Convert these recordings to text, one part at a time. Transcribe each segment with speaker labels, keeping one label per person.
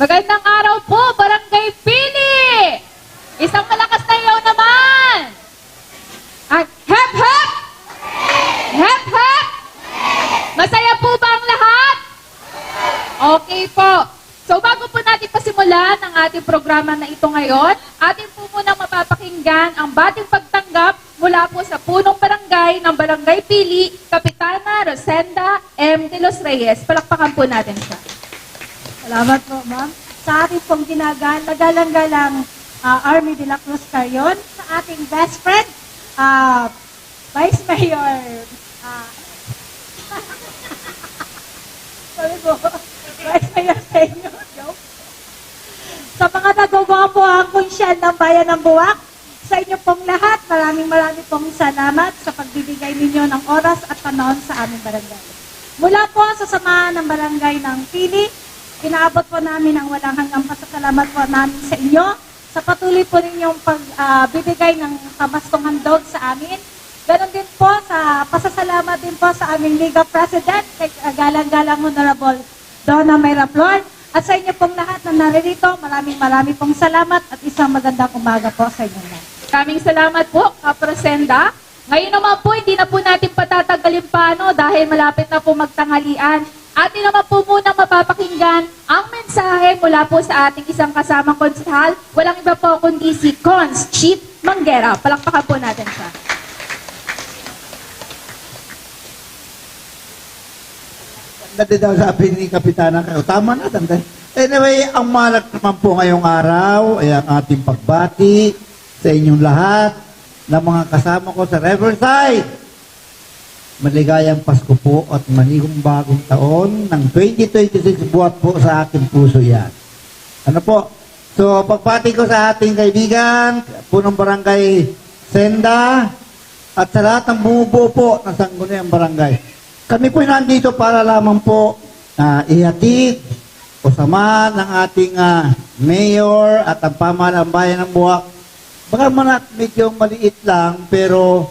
Speaker 1: Magandang araw po, Barangay Pili! Isang malakas na yaw naman! At hep hep! Hep hep! Masaya po ba ang lahat? Okay po. So bago po natin pasimulan ang ating programa na ito ngayon, atin po muna mapapakinggan ang bating pagtanggap mula po sa punong barangay ng Barangay Pili, Kapitana Rosenda M. De Los Reyes. Palakpakan po natin siya.
Speaker 2: Salamat po, ma'am. Sa ating pong ginagal, nagalang-galang ah, Army de la Cruz Carion, sa ating best friend, ah, Vice Mayor, ah, sorry po, Vice Mayor sa inyo. Sa mga nagawa po ang konsyal ng bayan ng Buwak, sa inyo pong lahat, maraming maraming pong salamat sa pagbibigay ninyo ng oras at panahon sa aming barangay. Mula po sa samahan ng barangay ng Pili, Inaabot po namin ang walang hanggang pasasalamat po namin sa inyo sa patuloy po ninyong pagbibigay ng pamaskong handog sa amin. Ganon din po sa pasasalamat din po sa aming Liga President, kay uh, Galang-Galang Honorable Donna Mayra Flor. At sa inyo pong lahat na naririto, maraming maraming pong salamat at isang magandang umaga po sa inyo.
Speaker 1: Maraming salamat po, Kaprosenda. Ngayon naman po, hindi na po natin patatagalin pa ano, dahil malapit na po magtanghalian. Atin naman po munang mapapakinggan ang mensahe mula po sa ating isang kasamang konsehal. Walang iba po kundi si Cons Chief Manguera. Palakpakan po natin siya.
Speaker 3: Dati daw sabi ni Kapitana kayo, tama na, tanda. Anyway, ang malat naman po ngayong araw ay ang ating pagbati sa inyong lahat ng mga kasama ko sa Riverside. Maligayang Pasko po at manigong bagong taon ng 2026 buhat po sa aking puso yan. Ano po? So, pagbati ko sa ating kaibigan, punong barangay Senda, at sa lahat ng bumubuo po ng Sangguniang Barangay. Kami po nandito para lamang po na ihatid o samahan ng ating ah, mayor at ang pamahalang bayan ng Buwak. Baka man at medyo maliit lang, pero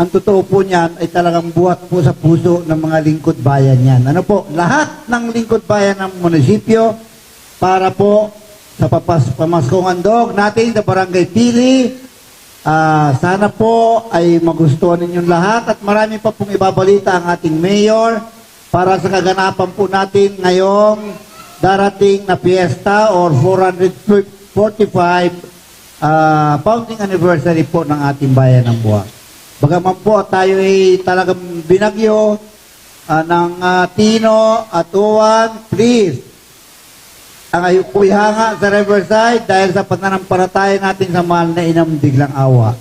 Speaker 3: ang totoo po niyan ay talagang buhat po sa puso ng mga lingkod bayan yan. Ano po, lahat ng lingkod bayan ng munisipyo para po sa papas pamaskong andog natin sa Barangay Pili. Ah, sana po ay magustuhan ninyong lahat at marami pa pong ibabalita ang ating mayor para sa kaganapan po natin ngayong darating na fiesta or 445 ah, founding anniversary po ng ating bayan ng Buwak. Bagaman po tayo ay talagang binagyo ah, ng ah, Tino at Uwan, please ang ihanga sa Riverside dahil sa pananampalataya natin sa mahal na inang biglang awa.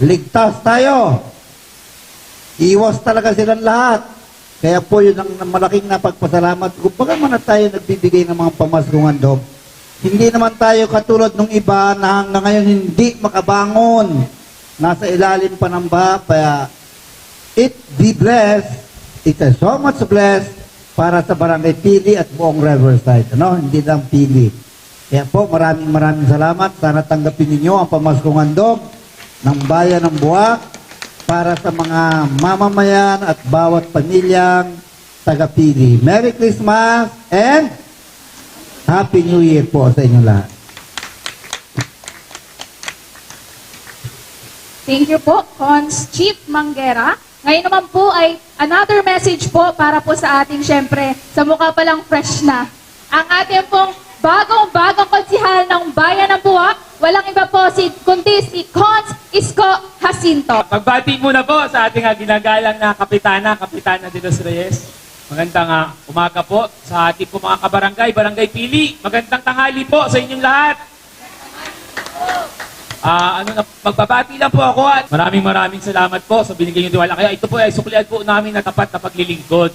Speaker 3: Ligtas tayo. Iwas talaga silang lahat. Kaya po yun ang malaking napagpasalamat ko. Baka man na tayo nagbibigay ng mga pamaskong handog, hindi naman tayo katulad ng iba na hanggang ngayon hindi makabangon. Nasa ilalim pa ng baha. Kaya it be blessed. It is so much blessed para sa barangay Pili at buong Riverside. Ano? Hindi lang Pili. Kaya po, maraming maraming salamat. Sana tanggapin ninyo ang pamaskong handog ng bayan ng Buwak para sa mga mamamayan at bawat pamilyang taga-Pili. Merry Christmas and Happy New Year po sa inyo lahat.
Speaker 1: Thank you po, Cons Chief Manguera. Ngayon naman po ay another message po para po sa ating syempre, sa mukha pa lang fresh na. Ang ating pong bagong-bagong konsihal ng Bayan ng Buwak, walang iba po si, kundi si Cons Isko Jacinto.
Speaker 4: Pagbati muna po sa ating ginagalang na kapitana, Kapitana de los Reyes. Magandang ah, umaga po sa ating po mga kabarangay, Barangay Pili. Magandang tanghali po sa inyong lahat. Ah, ano na, magbabati lang po ako at maraming maraming salamat po sa binigay niyong tiwala. Kaya ito po ay suklian po namin na tapat na paglilingkod.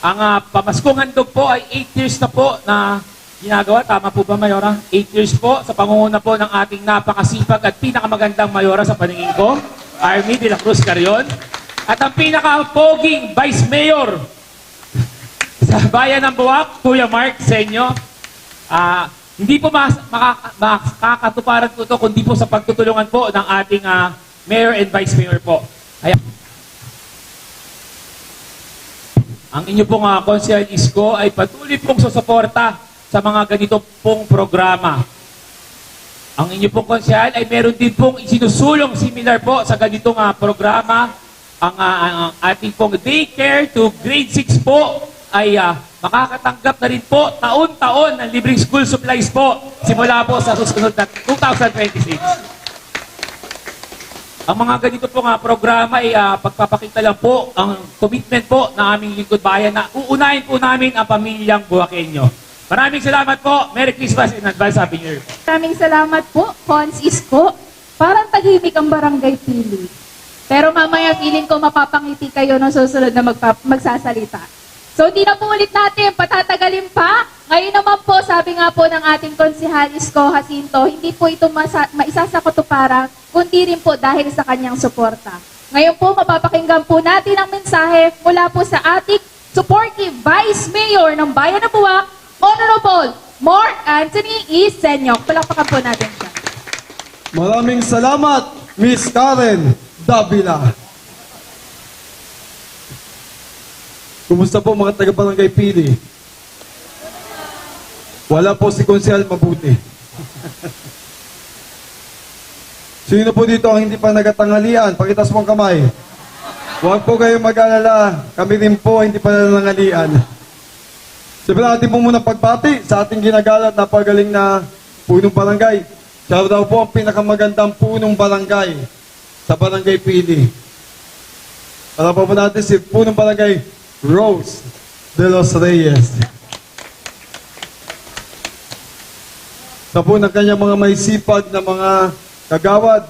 Speaker 4: Ang ah, pamaskong handog po ay 8 years na po na ginagawa. Tama po ba, Mayora? 8 years po sa pangunguna po ng ating napakasipag at pinakamagandang Mayora sa paningin ko, Army de la Cruz Carion. At ang pinaka-poging Vice Mayor sa bayan ng Buwak, Kuya Mark, sa inyo. Ah, hindi po mas, makaka, makakatuparan po ito kundi po sa pagtutulungan po ng ating ah, Mayor and Vice Mayor po. Kaya, ang inyo pong uh, Isko ay patuloy pong susuporta sa mga ganito pong programa. Ang inyo pong konsyal ay meron din pong isinusulong similar po sa ganitong ah, programa. Ang, ah, ang ating pong daycare to grade 6 po ay ah, makakatanggap na rin po taon-taon ng libreng school supplies po simula po sa susunod na 2026. Ang mga ganito po nga programa ay ah, pagpapakita lang po ang commitment po ng aming lingkod bayan na uunahin po namin ang pamilyang Buwakenyo. Maraming salamat po. Merry Christmas in advance. Happy New Year.
Speaker 1: Maraming salamat po, Cons Isko. Parang tahimik ang barangay pili. Pero mamaya feeling ko mapapangiti kayo nung susunod na magsasalita. So hindi na po ulit natin, patatagalin pa. Ngayon naman po, sabi nga po ng ating konsihal Isko Jacinto, hindi po ito masa- maisa sa kutuparan, kundi rin po dahil sa kanyang suporta. Ngayon po, mapapakinggan po natin ang mensahe mula po sa ating supportive Vice Mayor ng Bayan ng Buwak, Honorable Mark Anthony E. Senyok. Palakpakan po natin siya.
Speaker 5: Maraming salamat, Miss Karen Davila. Kumusta po mga taga-barangay Pili? Wala po si Konsehal mabuti. Sino po dito ang hindi pa nagatanghalian? Pakitas mo ang kamay. Huwag po kayong mag-alala. Kami rin po hindi pa nanangalian. Siyempre natin po muna pagbati sa ating ginagalat na pagaling na punong barangay. Siya daw po ang pinakamagandang punong barangay sa barangay Pili. Para po po natin si punong barangay Rose de los Reyes. Sa po ng kanyang mga may sipag na mga kagawad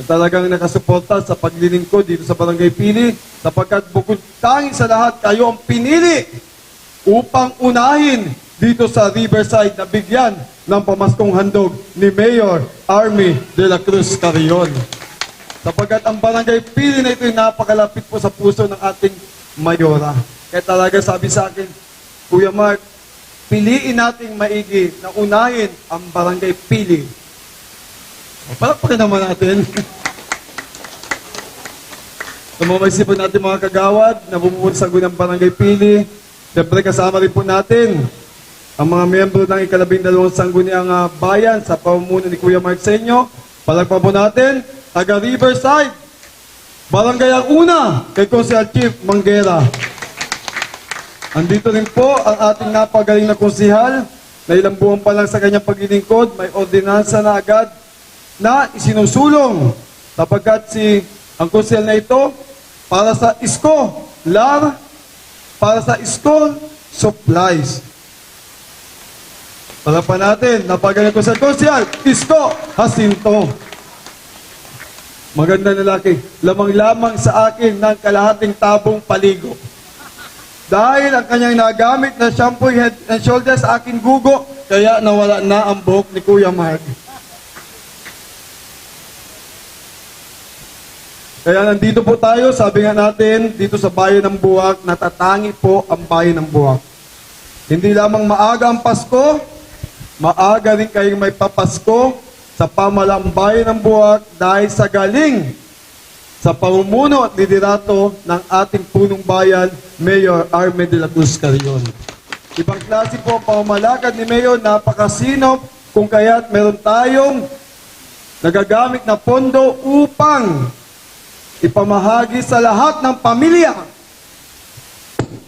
Speaker 5: na talagang nakasuporta sa paglilingkod dito sa barangay Pili sapagkat bukod tanging sa lahat kayo ang pinili upang unahin dito sa Riverside na bigyan ng pamaskong handog ni Mayor Army de la Cruz Carrion. Sapagkat ang barangay Pili na ito ay napakalapit po sa puso ng ating mayora. Kaya talaga sabi sa akin, Kuya Mark, piliin nating maigi na unahin ang barangay Pili. Palakpakan naman natin. Sa mga maisipan natin mga kagawad na bumubuo sa ng barangay Pili, siyempre kasama rin po natin ang mga miyembro ng ikalabing dalawang sangguniang ah, bayan sa pamumuno ni Kuya Mark Senyo. Palagpa po natin, taga Riverside, barangay ang una kay Consel Chief Manguera. Andito rin po ang ating napagaling na konsihal na ilang buwan pa lang sa kanyang paglilingkod, may ordinansa na agad na isinusulong sapagkat si ang konsihal na ito para sa ISCO, LAR, para sa school supplies. Para pa natin, napagaling ko sa konsihal, ISCO Jacinto. Maganda na laki, lamang-lamang sa akin ng kalahating tabong paligo. Dahil ang kanyang nagamit na shampoo, head and shoulders sa aking gugo, kaya nawala na ang buhok ni Kuya Mark. Kaya nandito po tayo, sabi nga natin, dito sa bayan ng Buwak, natatangi po ang bayan ng Buwak. Hindi lamang maaga ang Pasko, maaga rin kayong may papasko sa pamalang bayan ng Buwak dahil sa galing sa pamumuno at liderato ng ating punong bayan, Mayor Arme de la Cruz Carrion. Ibang klase po ang pamamalakad ni Mayor, napakasinop, kung kaya't meron tayong nagagamit na pondo upang ipamahagi sa lahat ng pamilya,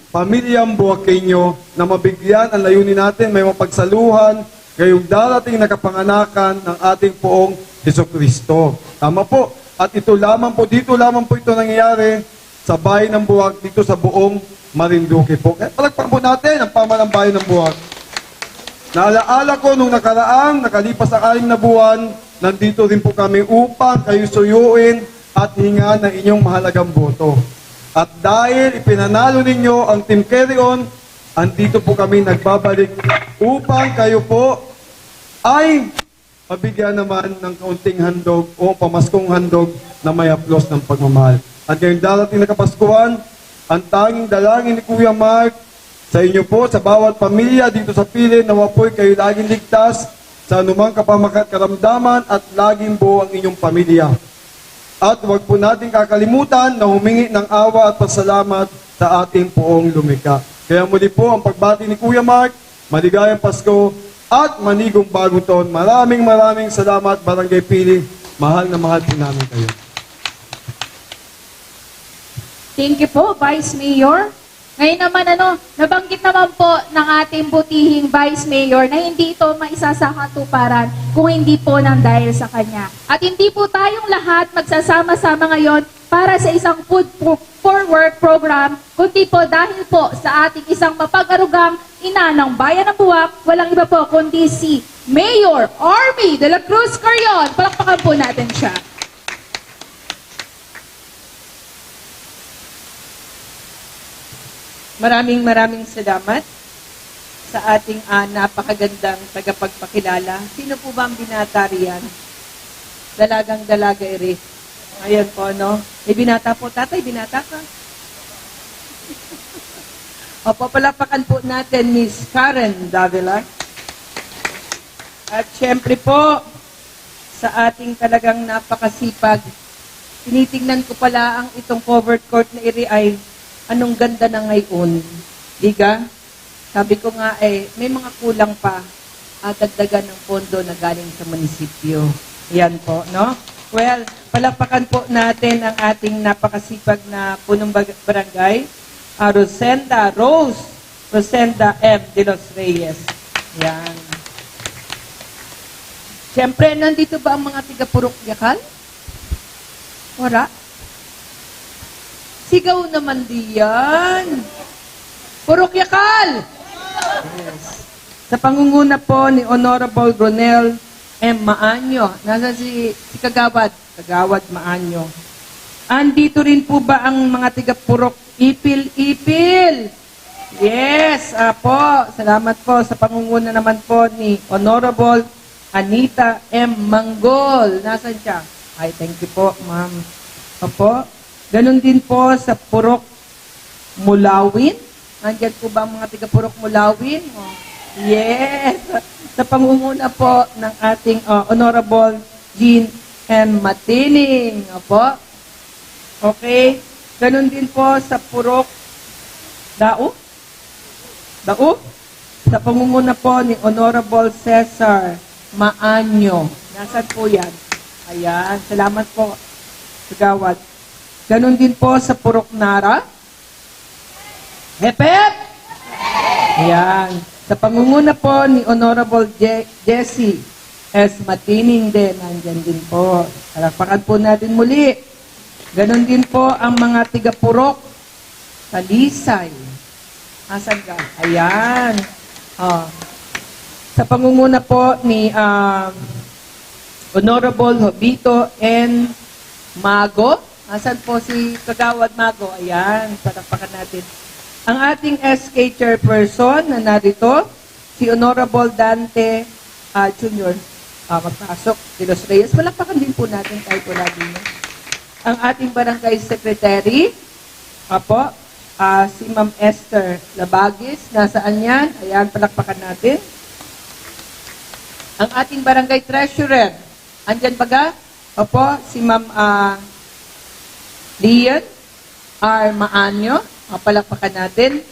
Speaker 5: pamilyang Buwakenyo na mabigyan ang layunin natin, may mapagsaluhan, ngayong darating na kapanganakan ng ating poong Heso Kristo. Tama po. At ito lamang po, dito lamang po ito nangyayari sa bayan ng Buwag, dito sa buong Marinduque po. Kaya palagpak po natin ang pamalang bayan ng Buwag. Naalaala ko nung nakaraang, nakalipas ang alim na buwan, nandito rin po kami upang kayo suyuin at hinga ng inyong mahalagang boto. At dahil ipinanalo ninyo ang Team Carry On, andito po kami nagbabalik upang kayo po ay mabigyan naman ng kaunting handog o pamaskong handog na may aplos ng pagmamahal. At ngayong darating na Kapaskuhan, ang tanging dalangin ni Kuya Mark sa inyo po, sa bawat pamilya dito sa pili, nawa po'y kayo laging ligtas sa anumang kapamakat karamdaman at laging buo ang inyong pamilya. At huwag po natin kakalimutan na humingi ng awa at pasalamat sa ating poong lumika. Kaya muli po ang pagbati ni Kuya Mark, maligayang Pasko, at manigong bagong taon. Maraming maraming salamat, Barangay Pili. Mahal na mahal po namin kayo.
Speaker 1: Thank you po, Vice Mayor. Ngayon naman ano, nabanggit naman po ng ating butihing Vice Mayor na hindi ito maisasakatuparan kung hindi po nang dahil sa kanya. At hindi po tayong lahat magsasama-sama ngayon para sa isang food for work program, kundi po dahil po sa ating isang mapag-arugang ina ng bayan ng Buwak, walang iba po kundi si Mayor Army de la Cruz Carion. Palakpakan po natin siya.
Speaker 6: Maraming maraming salamat sa ating ah, napakagandang tagapagpakilala. Sino po ba ang binata riyan? Dalagang dalaga ere. Ayan po, no? May binata po. Tatay, binata ka? Opo, palapakan po natin Miss Karen Davila. At syempre po, sa ating talagang napakasipag, tinitingnan ko pala ang itong covered court na iri ay anong ganda na ngayon. Diga? Sabi ko nga eh, may mga kulang pa at dagdagan ng pondo na galing sa munisipyo. Yan po, no? Well, palapakan po natin ang ating napakasipag na punong barangay, uh, Rosenda Rose, Rosenda M. De Los Reyes. Yan. Siyempre, nandito ba ang mga tiga-purok yakal? Wala. Sigaw naman diyan. Purok yakal! Yes. Sa pangunguna po ni Honorable Ronel M. Maanyo. Nasa si, si Kagawad? Kagawad Maanyo. Andito rin po ba ang mga tiga-purok ipil-ipil? Yes, apo. Salamat po sa pangunguna naman po ni Honorable Anita M. Manggol. Nasaan siya? Ay, thank you po, ma'am. Opo. Ganon din po sa Purok Mulawin. Nandiyan po ba ang mga tiga-Purok Mulawin? Oh. Yes. Sa pangunguna po ng ating uh, Honorable Jean M. Matining. Opo. Okay. Ganon din po sa Purok Dao. Dao. Sa pangunguna po ni Honorable Cesar Maanyo. Nasaan po yan? Ayan. Salamat po. Sagawad. Ganon din po sa Purok Nara. Hepep! Ayan. Sa pangunguna po ni Honorable Je- Jesse S. Matining din, nandyan din po. Talapakan po natin muli. Ganon din po ang mga tiga-purok. Talisay. Asan ka? Ayan. Oh. Sa pangunguna po ni um, Honorable Hobito N. Mago. Asan po si Kagawad Mago? Ayan, patapakan natin. Ang ating SK chairperson na narito, si Honorable Dante ah, Jr. Uh, magpasok, de Reyes. Palakpakan din po natin kahit wala din. no? Ang ating barangay secretary, apo, ah, si Ma'am Esther Labagis. Nasaan yan? Ayan, palakpakan natin. Ang ating barangay treasurer, andyan ba ga? Opo, si Ma'am ah, Lian R. Maanyo. Ah, palakpakan natin.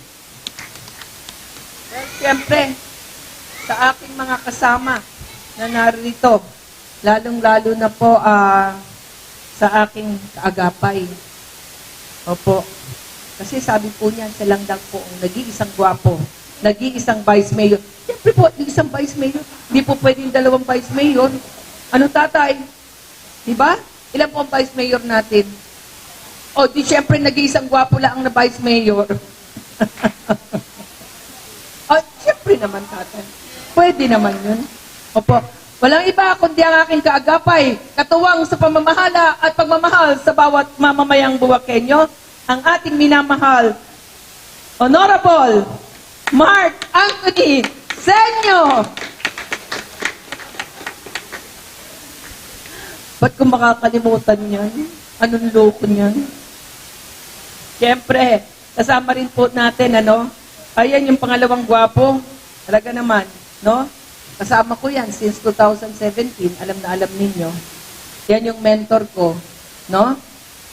Speaker 6: Well, siyempre, sa aking mga kasama na narito, lalong-lalo na po ah, sa aking kaagapay. Opo. Kasi sabi po niyan, siya lang daw po ang nag-iisang gwapo, nag-iisang vice mayor. Siyempre po, isang vice mayor. Hindi po pwedeng dalawang vice mayor. Ano tatay? Di ba? Ilan po ang vice mayor natin? O, di siyempre nag-iisang gwapo lang ang na vice mayor. o, siyempre naman tatay. Pwede naman yun. Opo. Walang iba kundi ang aking kaagapay, katuwang sa pamamahala at pagmamahal sa bawat mamamayang buwakenyo, ang ating minamahal, Honorable Mark Anthony Senyo. Ba't ko makakalimutan yan? Anong loko niyan? Siyempre, kasama rin po natin, ano? Ayan yung pangalawang gwapo. Talaga naman, no? Kasama ko yan since 2017. Alam na alam ninyo. Yan yung mentor ko, no?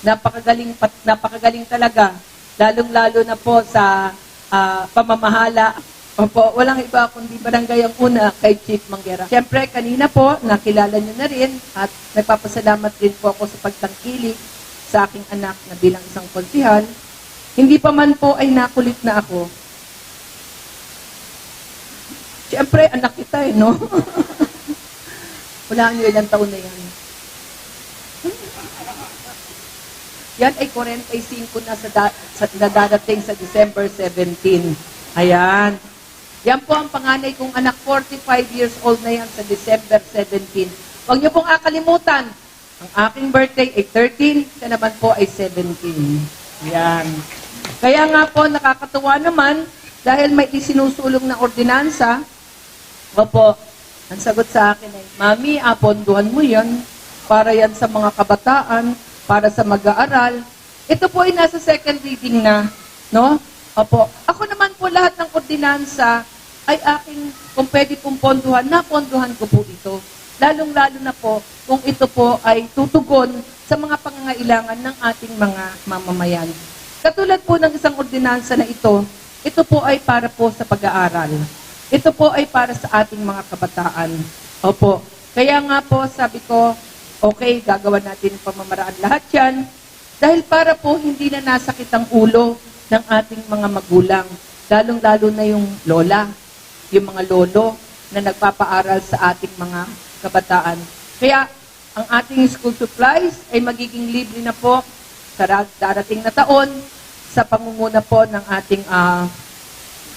Speaker 6: Napakagaling, napakagaling talaga. Lalong-lalo na po sa ah, pamamahala Opo, walang iba kundi barangay ang una kay Chief Manguera. Siyempre, kanina po, nakilala niyo na rin at nagpapasalamat din po ako sa pagtangkilik sa aking anak na bilang isang konsihal. Hindi pa man po ay nakulit na ako. Siyempre, anak kita eh, no? Wala niyo ilang taon na yan. Yan ay 45 na sa, da- sa na dadating sa December 17. Ayan. Yan po ang panganay kong anak, 45 years old na yan sa December 17. Huwag niyo pong akalimutan, ang aking birthday ay 13, siya naman po ay 17. Ayan. Kaya nga po, nakakatuwa naman, dahil may isinusulong na ordinansa, Opo, ang sagot sa akin ay, Mami, aponduhan mo yan para yan sa mga kabataan, para sa mag-aaral. Ito po ay nasa second reading na, no? Opo. Ako naman po lahat ng ordinansa ay aking, kung pwede pong ponduhan, naponduhan ko po ito. Lalong-lalo na po kung ito po ay tutugon sa mga pangangailangan ng ating mga mamamayan. Katulad po ng isang ordinansa na ito, ito po ay para po sa pag-aaral. Ito po ay para sa ating mga kabataan. Opo. Kaya nga po, sabi ko, okay, gagawa natin ang pamamaraan lahat yan. Dahil para po hindi na nasakit ang ulo ng ating mga magulang. Lalong-lalo na yung lola, yung mga lolo na nagpapaaral sa ating mga kabataan. Kaya ang ating school supplies ay magiging libre na po sa ra- darating na taon sa pangunguna po ng ating ah,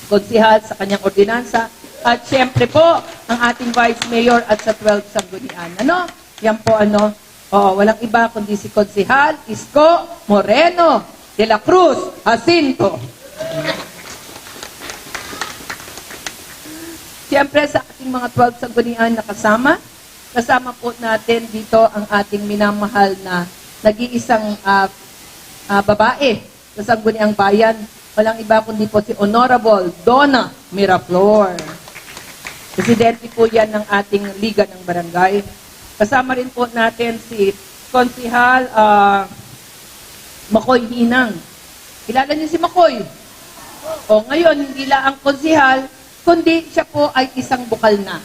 Speaker 6: konsihal sa kanyang ordinansa. At siyempre po, ang ating Vice Mayor at sa 12 Sanggunian. Ano? Yan po ano, oh, walang iba kundi si Konsihal Isko Moreno de la Cruz Jacinto. Siyempre sa ating mga 12 Sanggunian na kasama, kasama po natin dito ang ating minamahal na nag-iisang ah, ah, babae sa Sangguniang Bayan. Walang iba kundi po si Honorable Donna Miraflor. Presidente po yan ng ating Liga ng Barangay. Kasama rin po natin si Konsihal ah, Makoy Hinang. Kilala niyo si Makoy? O ngayon, hindi lang ang konsihal, kundi siya po ay isang bukal na.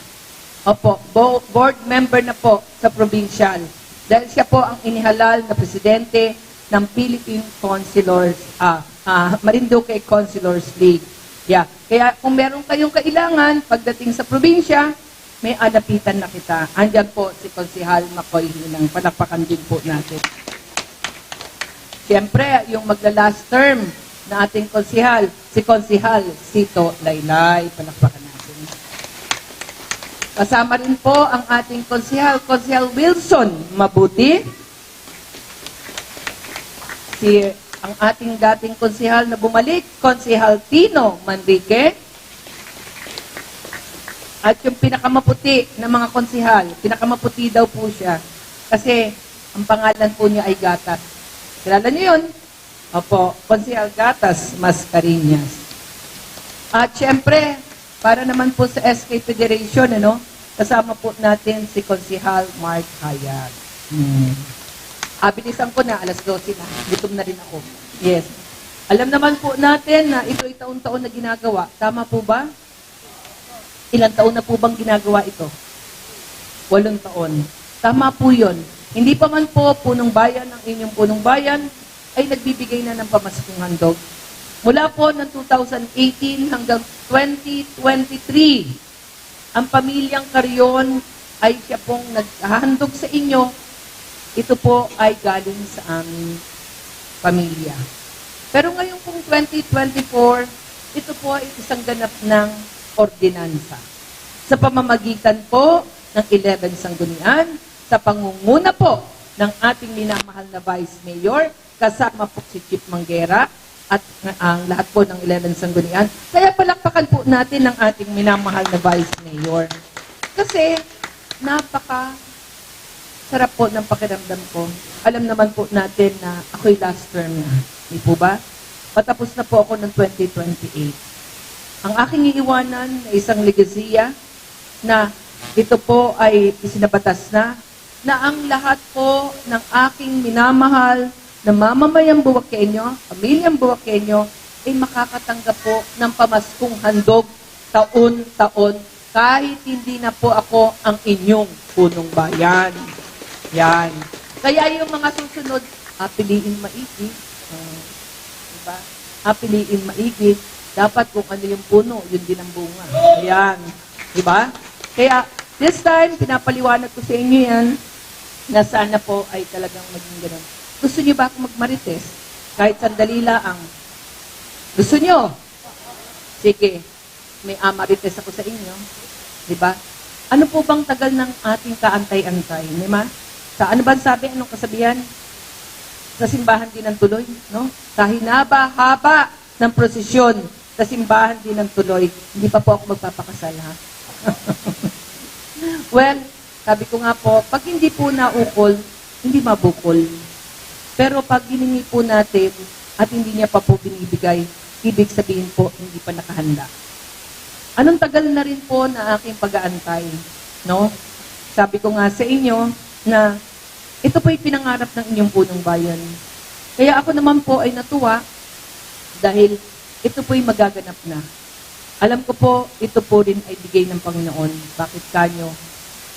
Speaker 6: Opo, bo- board member na po sa provincial. Dahil siya po ang inihalal na presidente ng Philippine Consulars, ah, ah, Marinduque Consulars League. Yeah. Kaya kung meron kayong kailangan pagdating sa probinsya, may alapitan na kita. Andyan po si Konsihal Makoy Hinang. Palakpakan din po natin. Siyempre, yung magla-last term na ating konsihal, si Konsihal Sito Laylay. Palakpakan natin. Kasama rin po ang ating konsihal, Konsihal Wilson Mabuti. Si ang ating dating konsihal na bumalik, Konsihal Tino Manrique. At yung pinakamaputi ng mga konsihal, pinakamaputi daw po siya. Kasi ang pangalan po niya ay Gatas. Kilala niyo yun? Opo, Konsihal Gatas Mascarinas. At syempre, para naman po sa SK Federation, ano, kasama po natin si Konsihal Mark Hayat. Hmm. Ah, bilisan ko na, alas 12 na. Gutom na rin ako. Yes. Alam naman po natin na ito ay taon-taon na ginagawa. Tama po ba? Ilang taon na po bang ginagawa ito? Walong taon. Tama po yun. Hindi pa man po punong bayan, ang inyong punong bayan, ay nagbibigay na ng pamaskong handog. Mula po ng 2018 hanggang 2023, ang pamilyang Karyon ay siya pong naghahandog sa inyo. Ito po ay galing sa aming pamilya. Pero ngayon pong 2024, ito po ay isang ganap ng ordinansa. Sa pamamagitan po ng 11 sanggunian, sa pangunguna po ng ating minamahal na Vice Mayor, kasama po si Chief Manguera at ang lahat po ng 11 sanggunian. Kaya palakpakan po natin ang ating minamahal na Vice Mayor. Kasi napaka sarap po ng pakiramdam ko. Alam naman po natin na ako'y last term na. Hindi po ba? Patapos na po ako ng 2028. Ang aking iiwanan na isang legasiya na ito po ay isinabatas na na ang lahat po ng aking minamahal na mamamayang buwakenyo, pamilyang buwakenyo, ay makakatanggap po ng pamaskong handog taon-taon kahit hindi na po ako ang inyong punong bayan. Yan. Kaya yung mga susunod, ah, piliin maigi. Ah, diba? Ah, piliin maigi. Dapat kung ano yung puno, yun din ang bunga. Ayan. Diba? Kaya, this time, pinapaliwanag ko sa inyo yan na sana po ay talagang maging ganun. Gusto niyo ba ako magmarites? Kahit sandali lang. Gusto niyo? Sige. May amarites ako sa inyo. Di ba? Ano po bang tagal ng ating kaantay-antay? Di ba? Sa ano ba ang sabi? Anong kasabihan? Sa simbahan din ng tuloy, no? Sa hinaba-haba ng prosesyon, sa simbahan din ng tuloy, hindi pa po ako magpapakasal, ha? well, sabi ko nga po, pag hindi po naukol, hindi mabukol. Pero pag hiningi po natin at hindi niya pa po binibigay, ibig sabihin po, hindi pa nakahanda. Anong tagal na rin po na aking pag-aantay, no? Sabi ko nga sa inyo na ito po'y pinangarap ng inyong punong bayan. Kaya ako naman po ay natuwa dahil ito po'y magaganap na. Alam ko po, ito po rin ay bigay ng Panginoon. Bakit kanyo?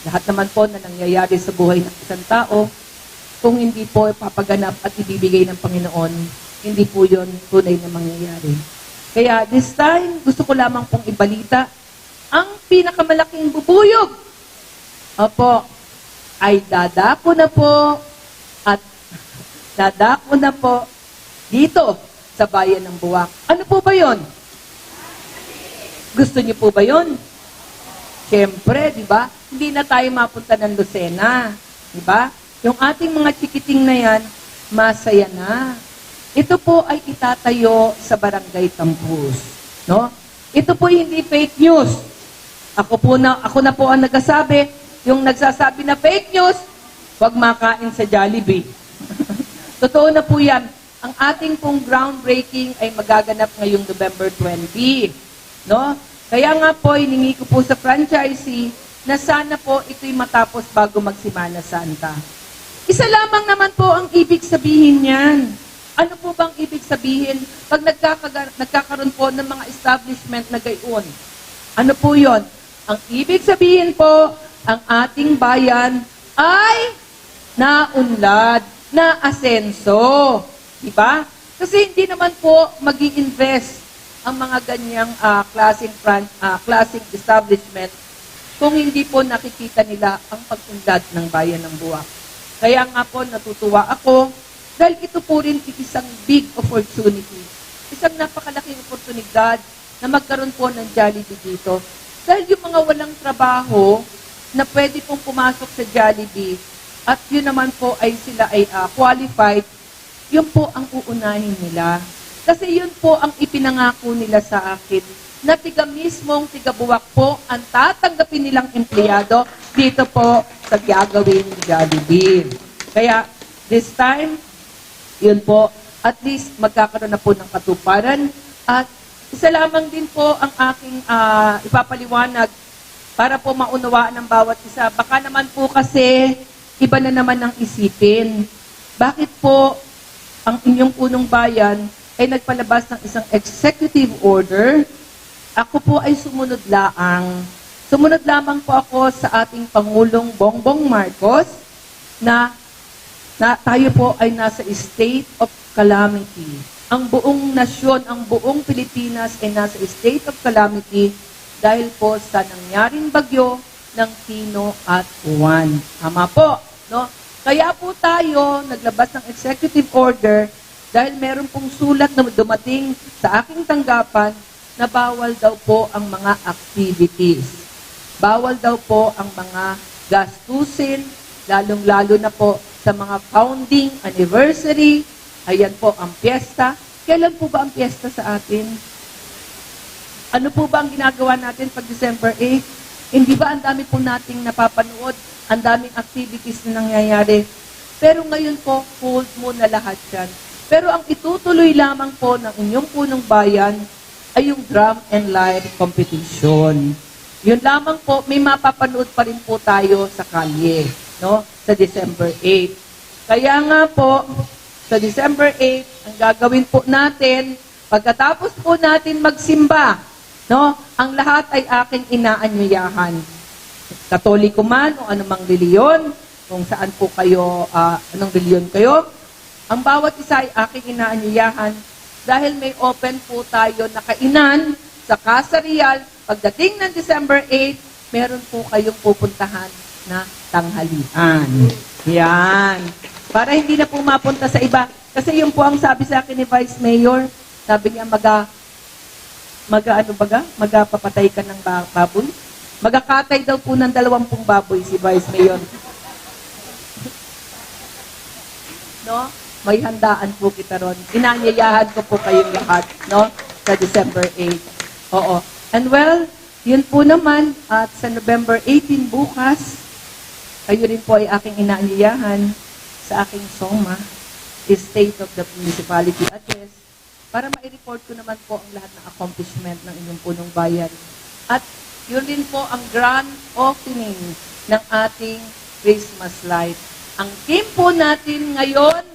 Speaker 6: Lahat naman po na nangyayari sa buhay ng isang tao, kung hindi po papaganap at ibibigay ng Panginoon, hindi po yon tunay na mangyayari. Kaya this time, gusto ko lamang pong ibalita ang pinakamalaking bubuyog. Opo, ay dadako na po at dadako na po dito sa bayan ng Buwak. Ano po ba yon? Gusto niyo po ba yon? Siyempre, di ba? Hindi na tayo mapunta ng Lucena. Di ba? Yung ating mga chikiting na yan, masaya na. Ito po ay itatayo sa Barangay Tampus. No? Ito po hindi fake news. Ako po na, ako na po ang nagsasabi, yung nagsasabi na fake news, wag makain sa Jollibee. Totoo na po yan. Ang ating pong groundbreaking ay magaganap ngayong November 20. No? Kaya nga po, iningi ko po sa franchisee na sana po ito'y matapos bago magsimana Santa. Isa lamang naman po ang ibig sabihin niyan. Ano po bang ibig sabihin pag nagkakaroon po ng mga establishment na gayon? Ano po yon? Ang ibig sabihin po, ang ating bayan ay naunlad, na asenso. Diba? Kasi hindi naman po mag invest ang mga ganyang ah, klaseng, fran- ah, klaseng establishment kung hindi po nakikita nila ang pag-unlad ng bayan ng Buwak. Kaya nga po natutuwa ako dahil ito po rin isang big opportunity. Isang napakalaking oportunidad na magkaroon po ng Jollibee dito. Dahil yung mga walang trabaho na pwede pong pumasok sa Jollibee at yun naman po ay sila ay ah, qualified, yun po ang uunahin nila. Kasi yun po ang ipinangako nila sa akin na tiga mismong tiga buwak po ang tatanggapin nilang empleyado dito po sa gagawin Jollibee. Kaya this time, yun po, at least magkakaroon na po ng katuparan at isa lamang din po ang aking ah, ipapaliwanag para po maunawaan ng bawat isa. Baka naman po kasi iba na naman ang isipin. Bakit po ang inyong punong bayan ay nagpalabas ng isang executive order? Ako po ay sumunod laang. Sumunod lamang po ako sa ating Pangulong Bongbong Marcos na na tayo po ay nasa state of calamity. Ang buong nasyon, ang buong Pilipinas ay nasa state of calamity dahil po sa nangyaring bagyo ng Tino at Juan. Tama po, no? Kaya po tayo naglabas ng executive order dahil meron pong sulat na dumating sa aking tanggapan na bawal daw po ang mga activities. Bawal daw po ang mga gastusin, lalong-lalo na po sa mga founding anniversary. Ayan po ang piyesta. Kailan po ba ang piyesta sa atin? Ano po ba ang ginagawa natin pag December 8? Hindi ba ang dami po nating napapanood, ang daming activities na nangyayari? Pero ngayon po, hold mo na lahat yan. Pero ang itutuloy lamang po ng inyong punong bayan ay yung drum and light competition. Yun lamang po, may mapapanood pa rin po tayo sa kalye, no? Sa December 8. Kaya nga po, sa December 8, ang gagawin po natin, pagkatapos po natin magsimba, No? Ang lahat ay aking inaanyayahan. Katoliko man o anumang reliyon, kung saan po kayo, ah, anong reliyon kayo, ang bawat isa ay aking inaanyayahan dahil may open po tayo na kainan sa Casa Real. Pagdating ng December 8, meron po kayong pupuntahan na tanghalian. Yan. Para hindi na po mapunta sa iba. Kasi yun po ang sabi sa akin ni Vice Mayor. Sabi niya, maga, maga ano baga? Magapapatay ka ng ba- baboy? Magakatay daw po ng dalawampung baboy si Vice Mayor. no? May handaan po kita ron. Inanyayahan ko po kayong lahat, no? Sa December 8. Oo. And well, yun po naman, at sa November 18 bukas, kayo rin po ay aking inaanyayahan sa aking SOMA, State of the Municipality Address, para ma-report ko naman po ang lahat ng accomplishment ng inyong punong bayan. At yun din po ang grand opening ng ating Christmas light. Ang theme po natin ngayon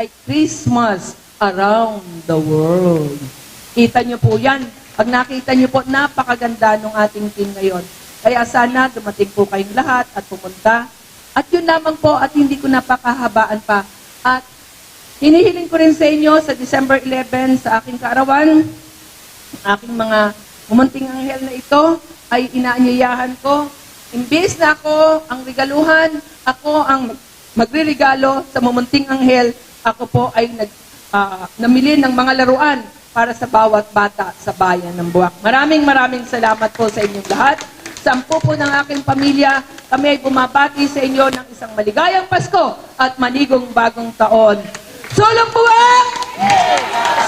Speaker 6: ay Christmas around the world. Kita nyo po yan. Pag nakita nyo po, napakaganda ng ating theme ngayon. Kaya sana dumating po kayong lahat at pumunta. At yun lamang po at hindi ko napakahabaan pa. At hinihiling ko rin sa inyo sa December 11 sa aking kaarawan, aking mga umunting anghel na ito ay inaanyayahan ko. Imbes na ako ang regaluhan, ako ang magre-regalo sa mumunting anghel, ako po ay nag, ah, namili ng mga laruan para sa bawat bata sa bayan ng Buwak. Maraming maraming salamat po sa inyong lahat. Sampu po ng aking pamilya, kami ay bumabati sa inyo ng isang maligayang Pasko at maligong bagong taon. Sulong Buwak!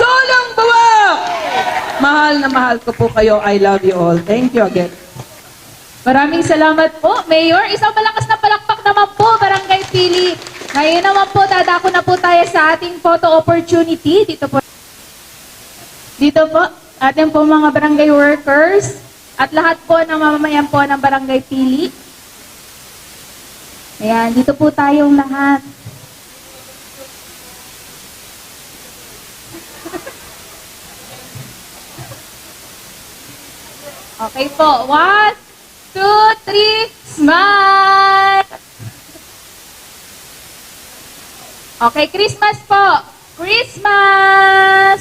Speaker 6: Sulong Buwak! Mahal na mahal ko po kayo. I love you all. Thank you again.
Speaker 1: Maraming salamat po, Mayor. Isang malakas na palakpak naman po, Barangay Pili. Ngayon naman po, dadako na po tayo sa ating photo opportunity. Dito po. Dito po, ating po mga barangay workers at lahat po ng mamamayan po ng Barangay Pili. Ayan, dito po tayong lahat. Okay po. One, two, three, smile! Okay, Christmas po. Christmas!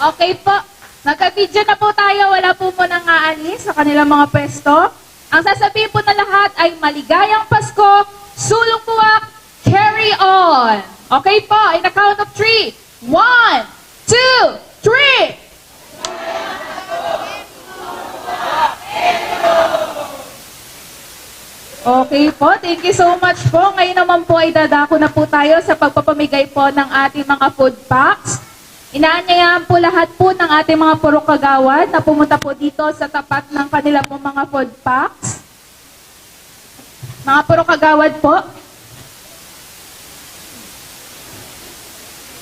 Speaker 1: Okay po. Nagka-video na po tayo. Wala po mo nang aalis sa kanilang mga pwesto. Ang sasabihin po na lahat ay maligayang Pasko, sulong buwak, carry on. Okay po, in the count of three. One, two, three! Okay po, thank you so much po. Ngayon naman po ay dadako na po tayo sa pagpapamigay po ng ating mga food packs. Inaanyayahan po lahat po ng ating mga purok kagawad na pumunta po dito sa tapat ng kanila po mga food packs. Mga purok kagawad po.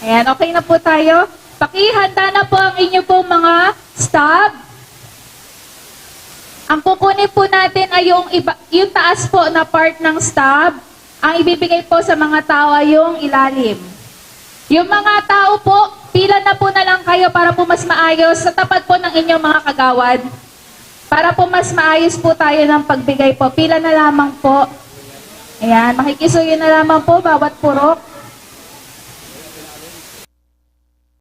Speaker 1: Ayan, okay na po tayo. Pakihanda na po ang inyo po mga stab. Ang kukunin po natin ay yung, iba, yung taas po na part ng stab. Ang ibibigay po sa mga tao ay yung ilalim. Yung mga tao po, pila na po na lang kayo para po mas maayos sa tapat po ng inyong mga kagawad. Para po mas maayos po tayo ng pagbigay po. Pila na lamang po. Ayan, makikisuyo na lamang po bawat purok.